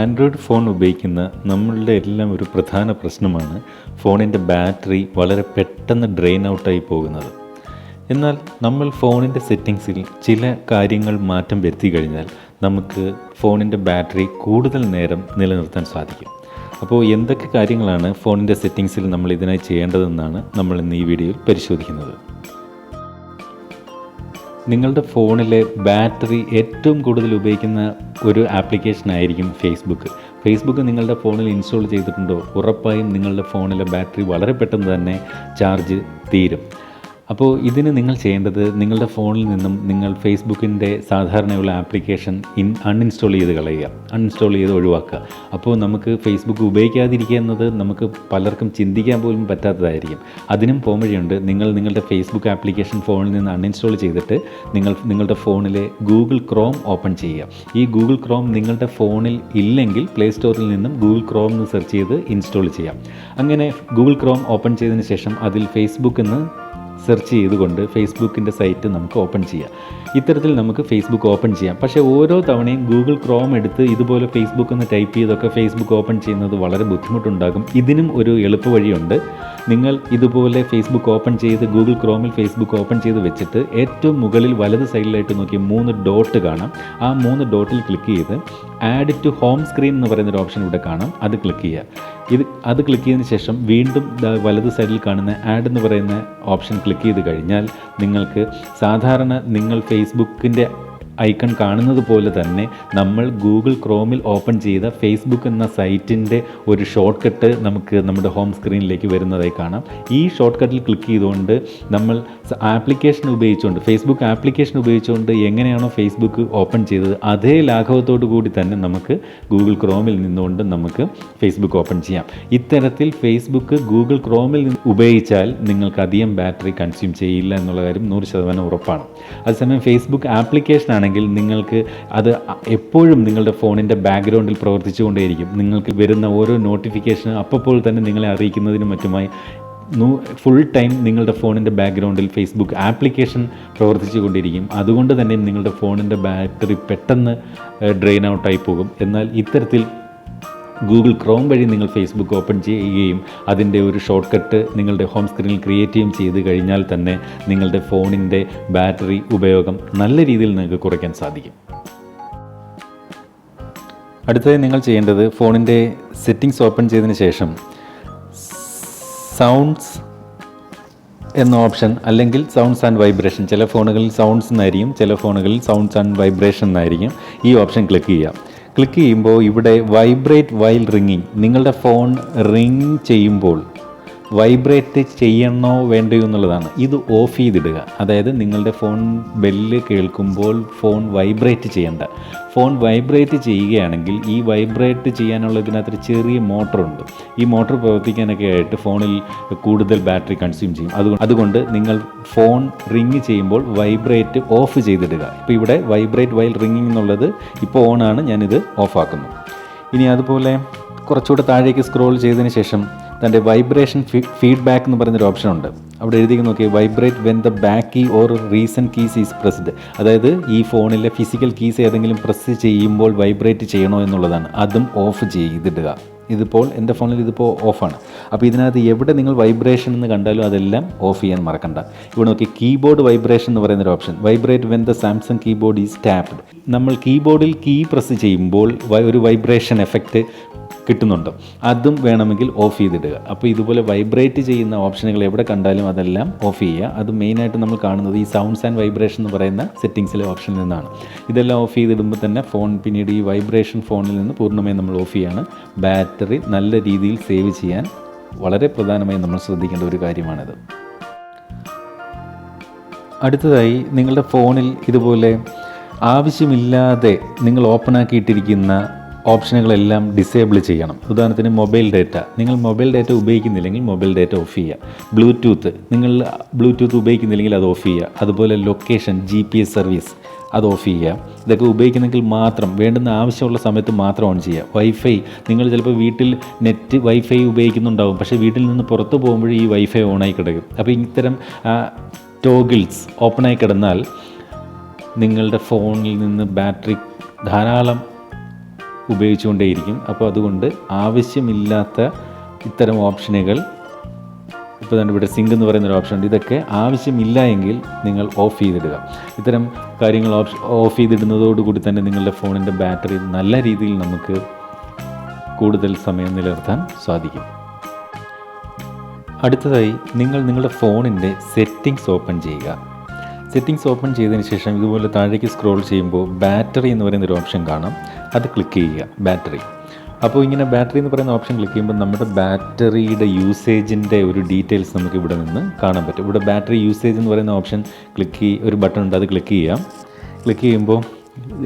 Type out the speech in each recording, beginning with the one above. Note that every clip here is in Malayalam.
ആൻഡ്രോയിഡ് ഫോൺ ഉപയോഗിക്കുന്ന നമ്മളുടെ എല്ലാം ഒരു പ്രധാന പ്രശ്നമാണ് ഫോണിന്റെ ബാറ്ററി വളരെ പെട്ടെന്ന് ഡ്രെയിൻ ഔട്ടായി പോകുന്നത്. എന്നാൽ നമ്മൾ ഫോണിന്റെ സെറ്റിങ്സിൽ ചില കാര്യങ്ങൾ മാറ്റം വരുത്തി കഴിഞ്ഞാൽ നമുക്ക് ഫോണിന്റെ ബാറ്ററി കൂടുതൽ നേരം നിലനിർത്താൻ സാധിക്കും. അപ്പോൾ എന്തൊക്കെ കാര്യങ്ങളാണ് ഫോണിന്റെ സെറ്റിങ്സിൽ നമ്മൾ ഇതിനായി ചെയ്യേണ്ടതെന്നാണ് നമ്മൾ ഇന്ന് ഈ വീഡിയോയിൽ പരിശോധിക്കുന്നത്. നിങ്ങളുടെ ഫോണിലെ ബാറ്ററി ഏറ്റവും കൂടുതൽ ഉപയോഗിക്കുന്ന ഒരു ആപ്ലിക്കേഷൻ ആയിരിക്കും ഫേസ്ബുക്ക് ഫേസ്ബുക്ക് നിങ്ങളുടെ ഫോണിൽ ഇൻസ്റ്റാൾ ചെയ്തിട്ടുണ്ടോ? ഉറപ്പായും നിങ്ങളുടെ ഫോണിലെ ബാറ്ററി വളരെ പെട്ടെന്ന് തന്നെ ചാർജ് തീരും. അപ്പോൾ ഇതിന് നിങ്ങൾ ചെയ്യേണ്ടത് നിങ്ങളുടെ ഫോണിൽ നിന്നും നിങ്ങൾ ഫേസ്ബുക്കിന്റെ സാധാരണയുള്ള ആപ്ലിക്കേഷൻ ഇൻ അൺഇൻസ്റ്റാൾ ചെയ്ത് കളയുക. അൺഇൻസ്റ്റാൾ ചെയ്ത് ഒഴിവാക്കുക. അപ്പോൾ നമുക്ക് ഫേസ്ബുക്ക് ഉപയോഗിക്കാതിരിക്കുക എന്നത് നമുക്ക് പലർക്കും ചിന്തിക്കാൻ പോലും പറ്റാത്തതായിരിക്കും. അതിനും പോംവഴിയുണ്ട് നിങ്ങൾ നിങ്ങളുടെ ഫേസ്ബുക്ക് ആപ്ലിക്കേഷൻ ഫോണിൽ നിന്ന് അൺഇൻസ്റ്റാൾ ചെയ്തിട്ട് നിങ്ങൾ നിങ്ങളുടെ ഫോണിലെ ഗൂഗിൾ ക്രോം ഓപ്പൺ ചെയ്യുക. ഈ ഗൂഗിൾ ക്രോം നിങ്ങളുടെ ഫോണിൽ ഇല്ലെങ്കിൽ പ്ലേ സ്റ്റോറിൽ നിന്നും ഗൂഗിൾ ക്രോം എന്ന് സെർച്ച് ചെയ്ത് ഇൻസ്റ്റാൾ ചെയ്യാം. അങ്ങനെ ഗൂഗിൾ ക്രോം ഓപ്പൺ ചെയ്തതിന് ശേഷം അതിൽ ഫേസ്ബുക്ക് എന്ന് സെർച്ച് ചെയ്തുകൊണ്ട് ഫേസ്ബുക്കിന്റെ സൈറ്റ് നമുക്ക് ഓപ്പൺ ചെയ്യാം. ഇത്തരത്തിൽ നമുക്ക് ഫേസ്ബുക്ക് ഓപ്പൺ ചെയ്യാം. പക്ഷേ ഓരോ തവണയും ഗൂഗിൾ ക്രോം എടുത്ത് ഇതുപോലെ ഫേസ്ബുക്ക് ഒന്ന് ടൈപ്പ് ചെയ്തൊക്കെ ഫേസ്ബുക്ക് ഓപ്പൺ ചെയ്യുന്നത് വളരെ ബുദ്ധിമുട്ടുണ്ടാകും. ഇതിനും ഒരു എളുപ്പ വഴിയുണ്ട് നിങ്ങൾ ഇതുപോലെ ഫേസ്ബുക്ക് ഓപ്പൺ ചെയ്ത് ഗൂഗിൾ ക്രോമിൽ ഫേസ്ബുക്ക് ഓപ്പൺ ചെയ്ത് വെച്ചിട്ട് ഏറ്റവും മുകളിൽ വലത് സൈഡിലായിട്ട് നോക്കി മൂന്ന് ഡോട്ട് കാണാം. ആ മൂന്ന് ഡോട്ടിൽ ക്ലിക്ക് ചെയ്ത് ആഡ് ടു ഹോം സ്ക്രീൻ എന്ന് പറയുന്നൊരു ഓപ്ഷൻ ഇവിടെ കാണാം. അത് ക്ലിക്ക് ചെയ്യുക. ഇത് അത് ക്ലിക്ക് ചെയ്തതിന് ശേഷം വീണ്ടും വലത് സൈഡിൽ കാണുന്ന ആഡ് എന്ന് പറയുന്ന ഓപ്ഷൻ ക്ലിക്ക് ചെയ്ത് കഴിഞ്ഞാൽ നിങ്ങൾക്ക് സാധാരണ നിങ്ങൾ ഫേസ്ബുക്കിന്റെ ഐക്കൺ കാണുന്നത് പോലെ തന്നെ നമ്മൾ ഗൂഗിൾ ക്രോമിൽ ഓപ്പൺ ചെയ്ത ഫേസ്ബുക്ക് എന്ന സൈറ്റിന്റെ ഒരു ഷോർട്ട് കട്ട് നമുക്ക് നമ്മുടെ ഹോം സ്ക്രീനിലേക്ക് വരുന്നതായി കാണാം. ഈ ഷോർട്ട് കട്ടിൽ ക്ലിക്ക് ചെയ്തുകൊണ്ട് നമ്മൾ ആപ്ലിക്കേഷൻ ഉപയോഗിച്ചുകൊണ്ട് ഫേസ്ബുക്ക് ആപ്ലിക്കേഷൻ ഉപയോഗിച്ചുകൊണ്ട് എങ്ങനെയാണോ ഫേസ്ബുക്ക് ഓപ്പൺ ചെയ്തത് അതേ ലാഘവത്തോടു കൂടി തന്നെ നമുക്ക് ഗൂഗിൾ ക്രോമിൽ നിന്നുകൊണ്ട് നമുക്ക് ഫേസ്ബുക്ക് ഓപ്പൺ ചെയ്യാം. ഇത്തരത്തിൽ ഫേസ്ബുക്ക് ഗൂഗിൾ ക്രോമിൽ ഉപയോഗിച്ചാൽ നിങ്ങൾക്ക് അധികം ബാറ്ററി കൺസ്യൂം ചെയ്യില്ല എന്നുള്ള കാര്യം നൂറ് ശതമാനം ഉറപ്പാണ്. അതേസമയം ഫേസ്ബുക്ക് ആപ്ലിക്കേഷൻ ആണെങ്കിൽ നിങ്ങൾക്ക് അത് എപ്പോഴും നിങ്ങളുടെ ഫോണിന്റെ ബാക്ക്ഗ്രൗണ്ടിൽ പ്രവർത്തിച്ചുകൊണ്ടേയിരിക്കും നിങ്ങൾക്ക് വരുന്ന ഓരോ നോട്ടിഫിക്കേഷൻ അപ്പോൾ തന്നെ നിങ്ങളെ അറിയിക്കുന്നതിനും മറ്റുമായി ഫുൾ ടൈം നിങ്ങളുടെ ഫോണിന്റെ ബാക്ക്ഗ്രൗണ്ടിൽ ഫേസ്ബുക്ക് ആപ്ലിക്കേഷൻ പ്രവർത്തിച്ചു കൊണ്ടിരിക്കും അതുകൊണ്ട് തന്നെ നിങ്ങളുടെ ഫോണിന്റെ ബാറ്ററി പെട്ടെന്ന് ഡ്രെയിൻ ഔട്ടായി പോകും. എന്നാൽ ഇത്തരത്തിൽ ഗൂഗിൾ ക്രോം വഴി നിങ്ങൾ ഫേസ്ബുക്ക് ഓപ്പൺ ചെയ്യുകയും അതിന്റെ ഒരു ഷോർട്ട് കട്ട് നിങ്ങളുടെ ഹോം സ്ക്രീനിൽ ക്രിയേറ്റ് ചെയ്യുകയും ചെയ്ത് കഴിഞ്ഞാൽ തന്നെ നിങ്ങളുടെ ഫോണിന്റെ ബാറ്ററി ഉപയോഗം നല്ല രീതിയിൽ നിങ്ങൾക്ക് കുറയ്ക്കാൻ സാധിക്കും. അടുത്തതായി നിങ്ങൾ ചെയ്യേണ്ടത് ഫോണിന്റെ സെറ്റിങ്സ് ഓപ്പൺ ചെയ്തതിന് ശേഷം സൗണ്ട്സ് എന്ന ഓപ്ഷൻ അല്ലെങ്കിൽ സൗണ്ട്സ് ആൻഡ് വൈബ്രേഷൻ ചില ഫോണുകളിൽ സൗണ്ട്സ് എന്നായിരിക്കും ചില ഫോണുകളിൽ സൗണ്ട്സ് ആൻഡ് വൈബ്രേഷൻ എന്നായിരിക്കും ഈ ഓപ്ഷൻ ക്ലിക്ക് ചെയ്യുക. ക്ലിക്ക് ചെയ്യുമ്പോൾ ഇവിടെ വൈബ്രേറ്റ് വൈൽ റിങ്ങിങ് നിങ്ങളുടെ ഫോൺ റിങ് ചെയ്യുമ്പോൾ വൈബ്രേറ്റ് ചെയ്യണോ വേണ്ടയോ എന്നുള്ളതാണ്. ഇത് ഓഫ് ചെയ്തിടുക. അതായത് നിങ്ങളുടെ ഫോൺ ബെല്ല് കേൾക്കുമ്പോൾ ഫോൺ വൈബ്രേറ്റ് ചെയ്യേണ്ട. ഫോൺ വൈബ്രേറ്റ് ചെയ്യുകയാണെങ്കിൽ ഈ വൈബ്രേറ്റ് ചെയ്യാനുള്ള ഇതിനകത്തൊരു ചെറിയ മോട്ടറുണ്ട്. ഈ മോട്ടർ പ്രവർത്തിക്കാനൊക്കെ ആയിട്ട് ഫോണിൽ കൂടുതൽ ബാറ്ററി കൺസ്യൂം ചെയ്യും. അതുകൊണ്ട് അതുകൊണ്ട് നിങ്ങൾ ഫോൺ റിങ് ചെയ്യുമ്പോൾ വൈബ്രേറ്റ് ഓഫ് ചെയ്തിടുക. ഇപ്പോൾ ഇവിടെ വൈബ്രേറ്റ് വൈൽ റിങ്ങിങ് എന്നുള്ളത് ഇപ്പോൾ ഓണാണ്. ഞാനിത് ഓഫാക്കുന്നു. ഇനി അതുപോലെ കുറച്ചുകൂടെ താഴേക്ക് സ്ക്രോൾ ചെയ്തതിന് ശേഷം തന്റെ വൈബ്രേഷൻ ഫീഡ്ബാക്ക് എന്ന് പറയുന്നൊരു ഓപ്ഷൻ ഉണ്ട്. അവിടെ എഴുതി നോക്കി vibrate when the back key or reason keys is pressed അതായത് ഈ ഫോണിലെ ഫിസിക്കൽ കീസ് ഏതെങ്കിലും പ്രസ് ചെയ്യുമ്പോൾ വൈബ്രേറ്റ് ചെയ്യണോ എന്നുള്ളതാണ്. അതും ഓഫ് ചെയ്തിടുക. ഇതിപ്പോൾ എന്റെ ഫോണിൽ ഇതിപ്പോൾ ഓഫാണ്. അപ്പോൾ ഇതിനകത്ത് എവിടെ നിങ്ങൾ വൈബ്രേഷൻ എന്ന് കണ്ടാലും അതെല്ലാം ഓഫ് ചെയ്യാൻ മറക്കണ്ട. ഇവിടെ നോക്കി കീബോർഡ് വൈബ്രേഷൻ എന്ന് പറയുന്നൊരു option vibrate when the Samsung keyboard is tapped നമ്മൾ കീബോർഡിൽ കീ പ്രസ് ചെയ്യുമ്പോൾ ഒരു വൈബ്രേഷൻ എഫക്റ്റ് കിട്ടുന്നുണ്ട്. അതും വേണമെങ്കിൽ ഓഫ് ചെയ്തിടുക. അപ്പോൾ ഇതുപോലെ വൈബ്രേറ്റ് ചെയ്യുന്ന ഓപ്ഷനുകൾ എവിടെ കണ്ടാലും അതെല്ലാം ഓഫ് ചെയ്യുക. അത് മെയിനായിട്ട് നമ്മൾ കാണുന്നത് ഈ സൗണ്ട്സ് ആൻഡ് വൈബ്രേഷൻ എന്ന് പറയുന്ന സെറ്റിങ്സിലെ ഓപ്ഷനിൽ നിന്നാണ്. ഇതെല്ലാം ഓഫ് ചെയ്തിടുമ്പോൾ തന്നെ ഫോൺ പിന്നീട് ഈ വൈബ്രേഷൻ ഫോണിൽ നിന്ന് പൂർണമായും നമ്മൾ ഓഫ് ചെയ്യാണ്. ബാറ്ററി നല്ല രീതിയിൽ സേവ് ചെയ്യാൻ വളരെ പ്രധാനമായി നമ്മൾ ശ്രദ്ധിക്കേണ്ട ഒരു കാര്യമാണിത്. അടുത്തതായി നിങ്ങളുടെ ഫോണിൽ ഇതുപോലെ ആവശ്യമില്ലാതെ നിങ്ങൾ ഓപ്പൺ ആക്കിയിട്ടിരിക്കുന്ന ഓപ്ഷനുകളെല്ലാം ഡിസേബിൾ ചെയ്യണം. ഉദാഹരണത്തിന് മൊബൈൽ ഡാറ്റ നിങ്ങൾ മൊബൈൽ ഡാറ്റ ഉപയോഗിക്കുന്നില്ലെങ്കിൽ മൊബൈൽ ഡാറ്റ ഓഫ് ചെയ്യുക ബ്ലൂടൂത്ത് നിങ്ങൾ ബ്ലൂടൂത്ത് ഉപയോഗിക്കുന്നില്ലെങ്കിൽ അത് ഓഫ് ചെയ്യുക അതുപോലെ ലൊക്കേഷൻ ജി സർവീസ് അത് ഓഫ് ചെയ്യുക. ഇതൊക്കെ ഉപയോഗിക്കുന്നെങ്കിൽ മാത്രം വേണ്ടുന്ന ആവശ്യമുള്ള സമയത്ത് മാത്രം ഓൺ ചെയ്യുക. വൈഫൈ നിങ്ങൾ ചിലപ്പോൾ വീട്ടിൽ നെറ്റ് വൈഫൈ ഉപയോഗിക്കുന്നുണ്ടാവും. പക്ഷേ വീട്ടിൽ നിന്ന് പുറത്ത് പോകുമ്പോൾ ഈ വൈഫൈ ഓണായി കിടക്കും. അപ്പോൾ ഇത്തരം ടോഗിൾസ് ഓപ്പണായി കിടന്നാൽ നിങ്ങളുടെ ഫോണിൽ നിന്ന് ബാറ്ററി ധാരാളം ഉപയോഗിച്ചുകൊണ്ടേയിരിക്കും. അപ്പോൾ അതുകൊണ്ട് ആവശ്യമില്ലാത്ത ഇത്തരം ഓപ്ഷനുകൾ ഇപ്പോൾ തന്നെ ഇവിടെ സിങ്ക് എന്ന് പറയുന്ന ഒരു ഓപ്ഷൻ ഉണ്ട്. ഇതൊക്കെ ആവശ്യമില്ല എങ്കിൽ നിങ്ങൾ ഓഫ് ചെയ്തിടുക. ഇത്തരം കാര്യങ്ങൾ ഓഫ് ഓഫ് ചെയ്തിടുന്നതോടുകൂടി തന്നെ നിങ്ങളുടെ ഫോണിന്റെ ബാറ്ററി നല്ല രീതിയിൽ നമുക്ക് കൂടുതൽ സമയം നിലനിർത്താൻ സാധിക്കും. അടുത്തതായി നിങ്ങൾ നിങ്ങളുടെ ഫോണിന്റെ സെറ്റിംഗ്സ് ഓപ്പൺ ചെയ്യുക. സെറ്റിംഗ്സ് ഓപ്പൺ ചെയ്തതിന് ശേഷം ഇതുപോലെ താഴേക്ക് സ്ക്രോൾ ചെയ്യുമ്പോൾ ബാറ്ററി എന്ന് പറയുന്ന ഒരു ഓപ്ഷൻ കാണാം. അത് ക്ലിക്ക് ചെയ്യുക. ബാറ്ററി. അപ്പോൾ ഇങ്ങനെ ബാറ്ററി എന്ന് പറയുന്ന ഓപ്ഷൻ ക്ലിക്ക് ചെയ്യുമ്പോൾ നമ്മുടെ ബാറ്ററിയുടെ യൂസേജിന്റെ ഒരു ഡീറ്റെയിൽസ് നമുക്ക് ഇവിടെ നിന്ന് കാണാൻ പറ്റും. ഇവിടെ ബാറ്ററി യൂസേജ് എന്ന് പറയുന്ന ഓപ്ഷൻ ക്ലിക്ക് ചെയ് ഒരു ബട്ടൺ ഉണ്ട്. അത് ക്ലിക്ക് ചെയ്യാം. ക്ലിക്ക് ചെയ്യുമ്പോൾ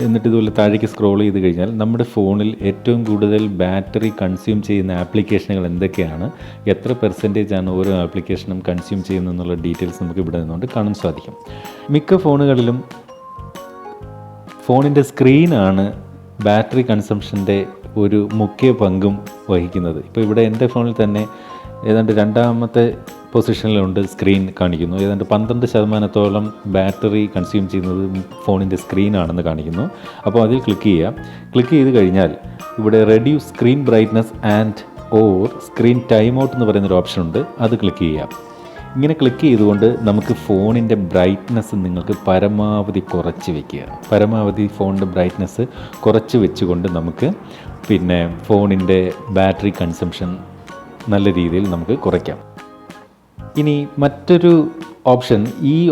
എന്നിട്ട് ഇതുപോലെ താഴേക്ക് സ്ക്രോൾ ചെയ്ത് കഴിഞ്ഞാൽ നമ്മുടെ ഫോണിൽ ഏറ്റവും കൂടുതൽ ബാറ്ററി കൺസ്യൂം ചെയ്യുന്ന ആപ്ലിക്കേഷനുകൾ എന്തൊക്കെയാണ്? എത്ര പെർസെന്റേജ് ആണ് ഓരോ ആപ്ലിക്കേഷനും കൺസ്യൂം ചെയ്യുന്നത് എന്നുള്ള ഡീറ്റെയിൽസ് നമുക്ക് ഇവിടെ നിന്നുകൊണ്ട് കാണാൻ സാധിക്കും. മിക്ക ഫോണുകളിലും ഫോണിന്റെ സ്ക്രീനാണ് ബാറ്ററി കൺസംഷന്റെ ഒരു മുഖ്യ പങ്കും വഹിക്കുന്നത്. ഇപ്പോൾ ഇവിടെ എന്റെ ഫോണിൽ തന്നെ ഏതാണ്ട് രണ്ടാമത്തെ പൊസിഷനിലുണ്ട് സ്ക്രീൻ കാണിക്കുന്നു. ഏതാണ്ട് പന്ത്രണ്ട് ശതമാനത്തോളം ബാറ്ററി കൺസ്യൂം ചെയ്യുന്നത് ഫോണിന്റെ സ്ക്രീനാണെന്ന് കാണിക്കുന്നു. അപ്പോൾ അതിൽ ക്ലിക്ക് ചെയ്യാം. ക്ലിക്ക് ചെയ്ത് കഴിഞ്ഞാൽ ഇവിടെ reduce screen brightness and or screen time out എന്ന് പറയുന്നൊരു ഓപ്ഷൻ ഉണ്ട് അത് ക്ലിക്ക് ചെയ്യാം. ഇങ്ങനെ ക്ലിക്ക് ചെയ്തുകൊണ്ട് നമുക്ക് ഫോണിന്റെ ബ്രൈറ്റ്നസ് നിങ്ങൾക്ക് പരമാവധി കുറച്ച് വെക്കുക. പരമാവധി ഫോണിന്റെ ബ്രൈറ്റ്നസ് കുറച്ച് വെച്ചുകൊണ്ട് നമുക്ക് പിന്നെ ഫോണിന്റെ ബാറ്ററി കൺസംഷൻ നല്ല രീതിയിൽ നമുക്ക് കുറയ്ക്കാം. ഇനി മറ്റൊരു ഓപ്ഷൻ ഈ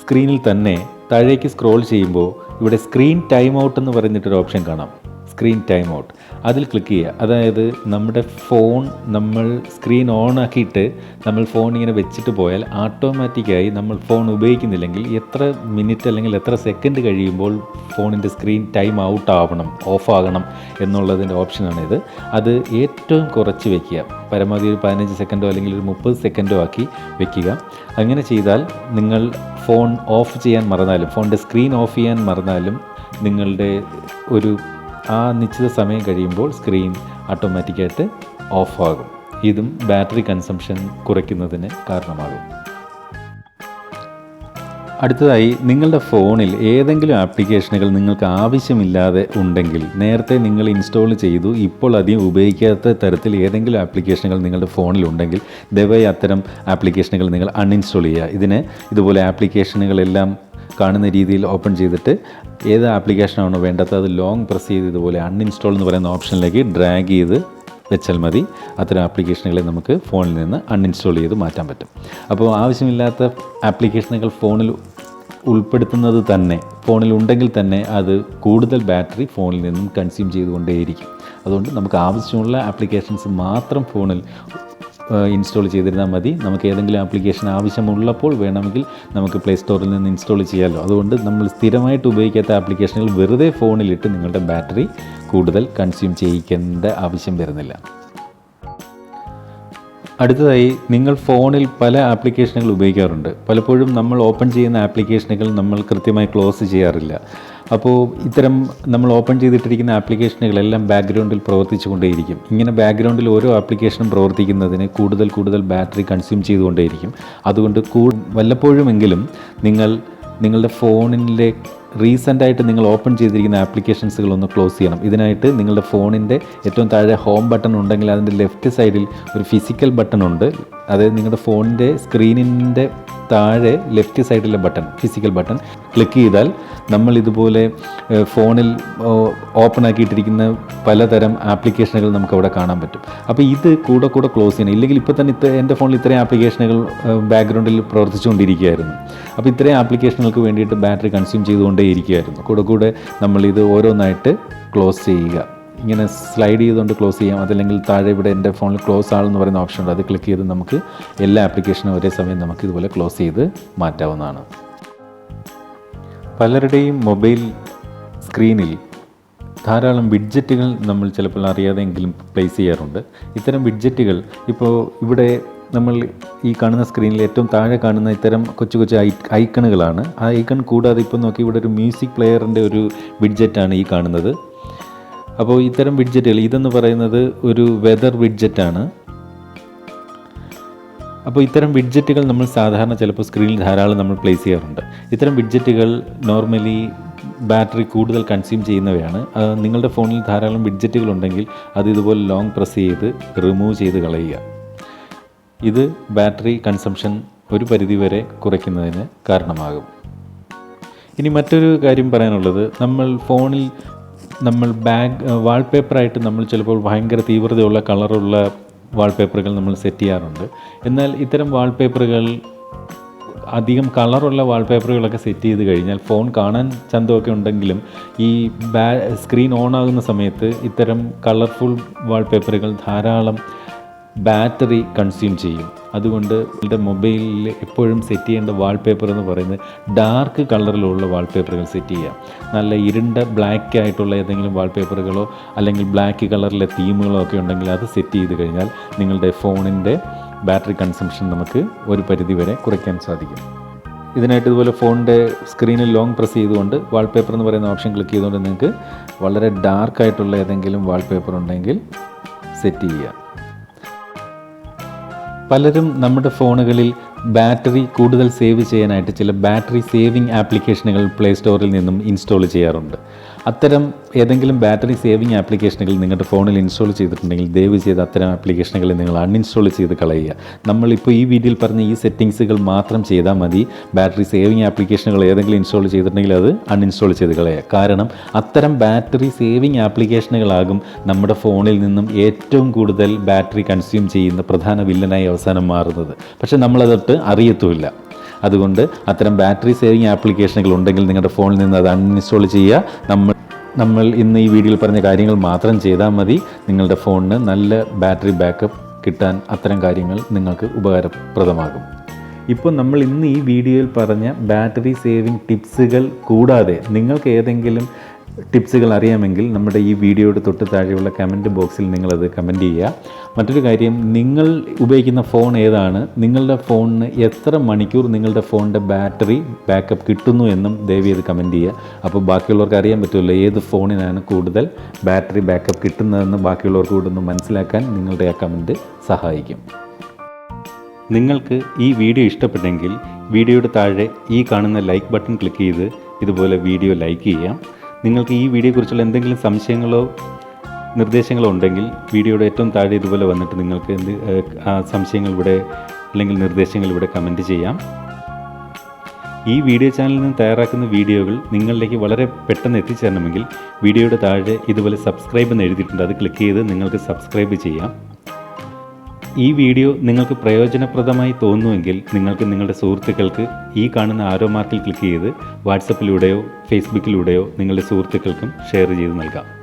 സ്ക്രീനിൽ തന്നെ താഴേക്ക് സ്ക്രോൾ ചെയ്യുമ്പോൾ ഇവിടെ സ്ക്രീൻ ടൈം ഔട്ട് എന്ന് പറഞ്ഞിട്ടൊരു ഓപ്ഷൻ കാണാം. സ്ക്രീൻ ടൈം ഔട്ട് അതിൽ ക്ലിക്ക് ചെയ്യുക. അതായത് നമ്മുടെ ഫോൺ നമ്മൾ സ്ക്രീൻ ഓൺ ആക്കിയിട്ട് നമ്മൾ ഫോൺ ഇങ്ങനെ വെച്ചിട്ട് പോയാൽ ഓട്ടോമാറ്റിക്കായി നമ്മൾ ഫോൺ ഉപയോഗിക്കുന്നില്ലെങ്കിൽ എത്ര മിനിറ്റ് അല്ലെങ്കിൽ എത്ര സെക്കൻഡ് കഴിയുമ്പോൾ ഫോണിന്റെ സ്ക്രീൻ ടൈം ഔട്ട് ആവണം ഓഫ് ആകണം എന്നുള്ളതിന്റെ ഓപ്ഷനാണിത് അത് ഏറ്റവും കുറച്ച് വയ്ക്കുക പരമാവധി ഒരു പതിനഞ്ച് സെക്കൻഡോ അല്ലെങ്കിൽ ഒരു മുപ്പത് സെക്കൻഡോ ആക്കി വയ്ക്കുക അങ്ങനെ ചെയ്താൽ നിങ്ങൾ ഫോൺ ഓഫ് ചെയ്യാൻ മറന്നാലും ഫോണിന്റെ സ്ക്രീൻ ഓഫ് ചെയ്യാൻ മറന്നാലും നിങ്ങളുടെ ഒരു ആ നിശ്ചിത സമയം കഴിയുമ്പോൾ സ്ക്രീൻ ഓട്ടോമാറ്റിക്കായിട്ട് ഓഫാകും ഇതും ബാറ്ററി കൺസംഷൻ കുറയ്ക്കുന്നതിന് കാരണമാകും. അടുത്തതായി നിങ്ങളുടെ ഫോണിൽ ഏതെങ്കിലും ആപ്ലിക്കേഷനുകൾ നിങ്ങൾക്ക് ആവശ്യമില്ലാതെ ഉണ്ടെങ്കിൽ നേരത്തെ നിങ്ങൾ ഇൻസ്റ്റാൾ ചെയ്തു ഇപ്പോൾ അധികം ഉപയോഗിക്കാത്ത തരത്തിൽ ഏതെങ്കിലും ആപ്ലിക്കേഷനുകൾ നിങ്ങളുടെ ഫോണിൽ ഉണ്ടെങ്കിൽ ദയവായി അത്തരം ആപ്ലിക്കേഷനുകൾ നിങ്ങൾ അൺഇൻസ്റ്റാൾ ചെയ്യുക. ഇതിന് ഇതുപോലെ ആപ്ലിക്കേഷനുകളെല്ലാം കാണുന്ന രീതിയിൽ ഓപ്പൺ ചെയ്തിട്ട് ഏത് ആപ്ലിക്കേഷനാണോ വേണ്ടത് അത് ലോങ് പ്രസ് ചെയ്ത് ഇതുപോലെ അൺഇൻസ്റ്റാൾ എന്ന് പറയുന്ന ഓപ്ഷനിലേക്ക് ഡ്രാഗ് ചെയ്ത് വെച്ചാൽ മതി. അത്തരം ആപ്ലിക്കേഷനുകളെ നമുക്ക് ഫോണിൽ നിന്ന് അൺഇൻസ്റ്റാൾ ചെയ്ത് മാറ്റാൻ പറ്റും. അപ്പോൾ ആവശ്യമില്ലാത്ത ആപ്ലിക്കേഷനുകൾ ഫോണിൽ ഉൾപ്പെടുത്തുന്നത് തന്നെ ഫോണിൽ ഉണ്ടെങ്കിൽ തന്നെ അത് കൂടുതൽ ബാറ്ററി ഫോണിൽ നിന്നും കൺസ്യൂം ചെയ്തുകൊണ്ടേയിരിക്കും. അതുകൊണ്ട് നമുക്ക് ആവശ്യമുള്ള ആപ്ലിക്കേഷൻസ് മാത്രം ഫോണിൽ ഇൻസ്റ്റാൾ ചെയ്തിരുന്നാൽ മതി. നമുക്ക് ഏതെങ്കിലും ആപ്ലിക്കേഷൻ ആവശ്യമുള്ളപ്പോൾ വേണമെങ്കിൽ നമുക്ക് പ്ലേ സ്റ്റോറിൽ നിന്ന് ഇൻസ്റ്റാൾ ചെയ്യാമല്ലോ അതുകൊണ്ട് നമ്മൾ സ്ഥിരമായിട്ട് ഉപയോഗിക്കാത്ത ആപ്ലിക്കേഷനുകൾ വെറുതെ ഫോണിലിട്ട് നിങ്ങളുടെ ബാറ്ററി കൂടുതൽ കൺസ്യൂം ചെയ്യിക്കേണ്ട ആവശ്യം വരുന്നില്ല. അടുത്തതായി നിങ്ങൾ ഫോണിൽ പല ആപ്ലിക്കേഷനുകൾ ഉപയോഗിക്കാറുണ്ട്. പലപ്പോഴും നമ്മൾ ഓപ്പൺ ചെയ്യുന്ന ആപ്ലിക്കേഷനുകൾ നമ്മൾ കൃത്യമായി ക്ലോസ് ചെയ്യാറില്ല. അപ്പോൾ ഇത്തരം നമ്മൾ ഓപ്പൺ ചെയ്തിട്ടിരിക്കുന്ന ആപ്ലിക്കേഷനുകളെല്ലാം ബാക്ക്ഗ്രൗണ്ടിൽ പ്രവർത്തിച്ചു കൊണ്ടേയിരിക്കും ഇങ്ങനെ ബാക്ക്ഗ്രൗണ്ടിൽ ഓരോ ആപ്ലിക്കേഷനും പ്രവർത്തിക്കുന്നതിന് കൂടുതൽ കൂടുതൽ ബാറ്ററി കൺസ്യൂം ചെയ്തുകൊണ്ടേയിരിക്കും. അതുകൊണ്ട് കൂ വല്ലപ്പോഴുമെങ്കിലും നിങ്ങൾ നിങ്ങളുടെ ഫോണിന്റെ റീസെന്റായിട്ട് നിങ്ങൾ ഓപ്പൺ ചെയ്തിരിക്കുന്ന ആപ്ലിക്കേഷൻസുകൾ ഒന്ന് ക്ലോസ് ചെയ്യണം. ഇതിനായിട്ട് നിങ്ങളുടെ ഫോണിന്റെ ഏറ്റവും താഴെ ഹോം ബട്ടൺ ഉണ്ടെങ്കിൽ അതിന്റെ ലെഫ്റ്റ് സൈഡിൽ ഒരു ഫിസിക്കൽ ബട്ടൺ ഉണ്ട്. അതായത് നിങ്ങളുടെ ഫോണിന്റെ സ്ക്രീനിന്റെ താഴെ ലെഫ്റ്റ് സൈഡിലെ ബട്ടൺ ഫിസിക്കൽ ബട്ടൺ ക്ലിക്ക് ചെയ്താൽ നമ്മൾ ഇതുപോലെ ഫോണിൽ ഓപ്പൺ ആക്കിയിട്ടിരിക്കുന്ന പലതരം ആപ്ലിക്കേഷനുകൾ നമുക്ക് അവിടെ കാണാൻ പറ്റും. അപ്പോൾ ഇത് കൂടെ കൂടെ ക്ലോസ് ചെയ്യണം. ഇല്ലെങ്കിൽ ഇപ്പോൾ തന്നെ ഇത്ര എന്റെ ഫോണിൽ ഇത്രയും ആപ്ലിക്കേഷനുകൾ ബാക്ക്ഗ്രൗണ്ടിൽ പ്രവർത്തിച്ചുകൊണ്ടിരിക്കുകയായിരുന്നു. അപ്പോൾ ഇത്രയും ആപ്ലിക്കേഷനുകൾക്ക് വേണ്ടിയിട്ട് ബാറ്ററി കൺസ്യൂം ചെയ്തുകൊണ്ടേ ഇരിക്കുകയായിരുന്നു കൂടെ കൂടെ നമ്മളിത് ഓരോന്നായിട്ട് ക്ലോസ് ചെയ്യുക. ഇങ്ങനെ സ്ലൈഡ് ചെയ്തുകൊണ്ട് ക്ലോസ് ചെയ്യാം. അതല്ലെങ്കിൽ താഴെ ഇവിടെ എന്റെ ഫോണിൽ ക്ലോസ് ആൾ എന്ന് പറയുന്ന ഓപ്ഷൻ ഉണ്ട്. അത് ക്ലിക്ക് ചെയ്ത് നമുക്ക് എല്ലാ ആപ്ലിക്കേഷനും ഒരേ സമയം നമുക്ക് ഇതുപോലെ ക്ലോസ് ചെയ്ത് മാറ്റാവുന്നതാണ്. പലരുടെയും മൊബൈൽ സ്ക്രീനിൽ ധാരാളം വിഡ്ജറ്റുകൾ നമ്മൾ ചിലപ്പോൾ അറിയാതെങ്കിലും പ്ലേസ് ചെയ്യാറുണ്ട്. ഇത്തരം വിഡ്ജറ്റുകൾ ഇപ്പോൾ ഇവിടെ നമ്മൾ ഈ കാണുന്ന സ്ക്രീനിൽ ഏറ്റവും താഴെ കാണുന്ന ഇത്തരം കൊച്ചു കൊച്ചു ഐക്കണുകളാണ് ആ ഐക്കൺ കൂടാതെ ഇപ്പോൾ നോക്കി ഇവിടെ ഒരു മ്യൂസിക് പ്ലെയറിന്റെ ഒരു വിഡ്ജറ്റാണ് ഈ കാണുന്നത്. അപ്പോൾ ഇത്തരം വിഡ്ജറ്റുകൾ ഇതെന്ന് പറയുന്നത് ഒരു വെതർ വിഡ്ജറ്റാണ് അപ്പോൾ ഇത്തരം വിഡ്ജറ്റുകൾ നമ്മൾ സാധാരണ ചിലപ്പോൾ സ്ക്രീനിൽ ധാരാളം നമ്മൾ പ്ലേസ് ചെയ്യാറുണ്ട്. ഇത്തരം വിഡ്ജറ്റുകൾ നോർമലി ബാറ്ററി കൂടുതൽ കൺസ്യൂം ചെയ്യുന്നവയാണ്. നിങ്ങളുടെ ഫോണിൽ ധാരാളം വിഡ്ജറ്റുകൾ ഉണ്ടെങ്കിൽ അത് ഇതുപോലെ ലോങ് പ്രസ് ചെയ്ത് റിമൂവ് ചെയ്ത് കളയുക. ഇത് ബാറ്ററി കൺസംഷൻ ഒരു പരിധിവരെ കുറയ്ക്കുന്നതിന് കാരണമാകും. ഇനി മറ്റൊരു കാര്യം പറയാനുള്ളത് നമ്മൾ ഫോണിൽ നമ്മൾ ബാഗ് വാൾപേപ്പറായിട്ട് നമ്മൾ ചിലപ്പോൾ ഭയങ്കര തീവ്രതയുള്ള കളറുള്ള വാൾപേപ്പറുകൾ നമ്മൾ സെറ്റ് ചെയ്യാറുണ്ട്. എന്നാൽ ഇത്തരം വാൾപേപ്പറുകൾ അധികം കളറുള്ള വാൾപേപ്പറുകളൊക്കെ സെറ്റ് ചെയ്ത് കഴിഞ്ഞാൽ ഫോൺ കാണാൻ ചന്തമൊക്കെ ഉണ്ടെങ്കിലും ഈ ബാ സ്ക്രീൻ ഓൺ ആകുന്ന സമയത്ത് ഇത്തരം കളർഫുൾ വാൾപേപ്പറുകൾ ധാരാളം ബാറ്ററി കൺസ്യൂം ചെയ്യും. അതുകൊണ്ട് നിങ്ങളുടെ മൊബൈലിൽ എപ്പോഴും സെറ്റ് ചെയ്യേണ്ട വാൾപേപ്പർ എന്ന് പറയുന്നത് ഡാർക്ക് കളറിലുള്ള വാൾപേപ്പറുകൾ സെറ്റ് ചെയ്യുക. നല്ല ഇരുണ്ട ബ്ലാക്ക് ആയിട്ടുള്ള ഏതെങ്കിലും വാൾപേപ്പറുകളോ അല്ലെങ്കിൽ ബ്ലാക്ക് കളറിലെ തീമുകളോ ഒക്കെ ഉണ്ടെങ്കിൽ അത് സെറ്റ് ചെയ്ത് കഴിഞ്ഞാൽ നിങ്ങളുടെ ഫോണിന്റെ ബാറ്ററി കൺസംഷൻ നമുക്ക് ഒരു പരിധി വരെ കുറയ്ക്കാൻ സാധിക്കും. ഇതിനായിട്ട് ഇതുപോലെ ഫോണിന്റെ സ്ക്രീനിൽ ലോങ് പ്രസ് ചെയ്തുകൊണ്ട് വാൾപേപ്പർ എന്ന് പറയുന്ന ഓപ്ഷൻ ക്ലിക്ക് ചെയ്തുകൊണ്ട് നിങ്ങൾക്ക് വളരെ ഡാർക്കായിട്ടുള്ള ഏതെങ്കിലും വാൾപേപ്പർ ഉണ്ടെങ്കിൽ സെറ്റ് ചെയ്യുക. പലരും നമ്മുടെ ഫോണുകളിൽ ബാറ്ററി കൂടുതൽ സേവ് ചെയ്യാനായിട്ട് ചില ബാറ്ററി സേവിങ് ആപ്ലിക്കേഷനുകൾ പ്ലേ സ്റ്റോറിൽ നിന്നും ഇൻസ്റ്റാൾ ചെയ്യാറുണ്ട്. അത്തരം ഏതെങ്കിലും ബാറ്ററി സേവിങ് ആപ്ലിക്കേഷനുകൾ നിങ്ങളുടെ ഫോണിൽ ഇൻസ്റ്റാൾ ചെയ്തിട്ടുണ്ടെങ്കിൽ ദയവ് ചെയ്ത് അത്തരം ആപ്ലിക്കേഷനുകൾ നിങ്ങൾ അൺഇൻസ്റ്റാൾ ചെയ്ത് കളയുക. നമ്മളിപ്പോൾ ഈ വീഡിയോയിൽ പറഞ്ഞ ഈ സെറ്റിങ്സുകൾ മാത്രം ചെയ്താൽ മതി. ബാറ്ററി സേവിങ് ആപ്ലിക്കേഷനുകൾ ഏതെങ്കിലും ഇൻസ്റ്റാൾ ചെയ്തിട്ടുണ്ടെങ്കിൽ അത് അൺഇൻസ്റ്റാൾ ചെയ്ത് കളയുക. കാരണം അത്തരം ബാറ്ററി സേവിങ് ആപ്ലിക്കേഷനുകളാകും നമ്മുടെ ഫോണിൽ നിന്നും ഏറ്റവും കൂടുതൽ ബാറ്ററി കൺസ്യൂം ചെയ്യുന്ന പ്രധാന വില്ലനായി അവസാനം മാറുന്നത്. പക്ഷേ നമ്മളതൊട്ട് അറിയത്തുമില്ല. അതുകൊണ്ട് അത്തരം ബാറ്ററി സേവിങ് ആപ്ലിക്കേഷനുകൾ ഉണ്ടെങ്കിൽ നിങ്ങളുടെ ഫോണിൽ നിന്ന് അത് അൺഇൻസ്റ്റാൾ ചെയ്യുക. നമ്മൾ നമ്മൾ ഇന്ന് ഈ വീഡിയോയിൽ പറഞ്ഞ കാര്യങ്ങൾ മാത്രം ചെയ്താൽ മതി. നിങ്ങളുടെ ഫോണിന് നല്ല ബാറ്ററി ബാക്കപ്പ് കിട്ടാൻ അത്തരം കാര്യങ്ങൾ നിങ്ങൾക്ക് ഉപകാരപ്രദമാകും. ഇപ്പോൾ നമ്മൾ ഇന്ന് ഈ വീഡിയോയിൽ പറഞ്ഞ ബാറ്ററി സേവിംഗ് ടിപ്സുകൾ കൂടാതെ നിങ്ങൾക്ക് ഏതെങ്കിലും ടിപ്സുകൾ അറിയാമെങ്കിൽ നമ്മുടെ ഈ വീഡിയോയുടെ തൊട്ട് താഴെയുള്ള കമന്റ് ബോക്സിൽ നിങ്ങളത് കമന്റ് ചെയ്യുക. മറ്റൊരു കാര്യം നിങ്ങൾ ഉപയോഗിക്കുന്ന ഫോൺ ഏതാണ്? നിങ്ങളുടെ ഫോണിന് എത്ര മണിക്കൂർ നിങ്ങളുടെ ഫോണിന്റെ ബാറ്ററി ബാക്കപ്പ് കിട്ടുന്നു എന്നും ദയവ് ചെയ്ത് കമന്റ് ചെയ്യുക. അപ്പോൾ ബാക്കിയുള്ളവർക്ക് അറിയാൻ പറ്റുമല്ലോ ഏത് ഫോണിനാണ് കൂടുതൽ ബാറ്ററി ബാക്കപ്പ് കിട്ടുന്നതെന്ന് ബാക്കിയുള്ളവർക്ക് കൂടെ ഒന്ന് മനസ്സിലാക്കാൻ നിങ്ങളുടെ ആ കമന്റ് സഹായിക്കും. നിങ്ങൾക്ക് ഈ വീഡിയോ ഇഷ്ടപ്പെട്ടെങ്കിൽ വീഡിയോയുടെ താഴെ ഈ കാണുന്ന ലൈക്ക് ബട്ടൺ ക്ലിക്ക് ചെയ്ത് ഇതുപോലെ വീഡിയോ ലൈക്ക് ചെയ്യാം. നിങ്ങൾക്ക് ഈ വീഡിയോ കുറിച്ചുള്ള എന്തെങ്കിലും സംശയങ്ങളോ നിർദ്ദേശങ്ങളോ ഉണ്ടെങ്കിൽ വീഡിയോയുടെ ഏറ്റവും താഴെ ഇതുപോലെ വന്നിട്ട് നിങ്ങൾക്ക് എന്ത് സംശയങ്ങൾ ഇവിടെ അല്ലെങ്കിൽ നിർദ്ദേശങ്ങൾ ഇവിടെ കമന്റ് ചെയ്യാം. ഈ വീഡിയോ ചാനലിൽ നിന്ന് തയ്യാറാക്കുന്ന വീഡിയോകൾ നിങ്ങളിലേക്ക് വളരെ പെട്ടെന്ന് എത്തിച്ചേരണമെങ്കിൽ വീഡിയോയുടെ താഴെ ഇതുപോലെ സബ്സ്ക്രൈബ് എന്ന് എഴുതിയിട്ടുണ്ട്. അത് ക്ലിക്ക് ചെയ്ത് നിങ്ങൾക്ക് സബ്സ്ക്രൈബ് ചെയ്യാം. ഈ വീഡിയോ നിങ്ങൾക്ക് പ്രയോജനപ്രദമായി തോന്നുമെങ്കിൽ നിങ്ങൾക്ക് നിങ്ങളുടെ സുഹൃത്തുക്കൾക്ക് ഈ കാണുന്ന ആരോ മാർക്കിൽ ക്ലിക്ക് ചെയ്ത് വാട്സപ്പിലൂടെയോ ഫേസ്ബുക്കിലൂടെയോ നിങ്ങളുടെ സുഹൃത്തുക്കൾക്കും ഷെയർ ചെയ്ത് നൽകാം.